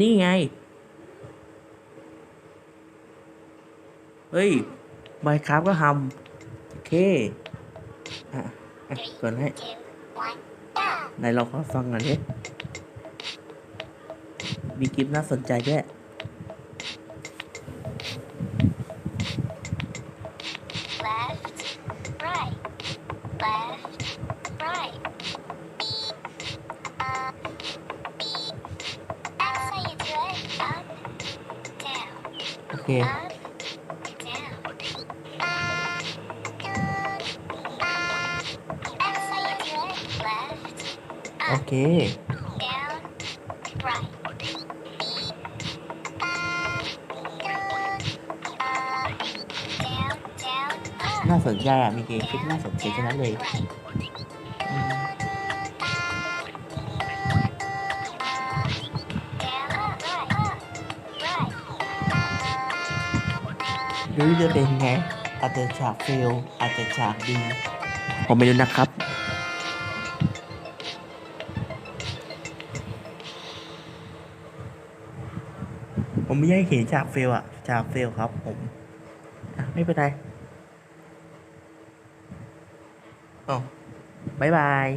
นี่ไง เฮ้ยไมครับก็ทำโอเค อะอะก่อนให้ two, one, go! ไหนเราขอฟังหน่อยดิมีคลิปน่าสนใจด้วย โอเคโอเคน่าสนใจอะมีเกมคิดน่าสนใจฉะนั้นเลย หรือจะเป็นไงอาจจะฉากเฟลอาจจะฉากดีผมไม่รู้นะครับ ผมไม่อยากให้เห็นฉากเฟลอะฉากเฟลครับผมอะไม่เป็นไรอ๋อบายบาย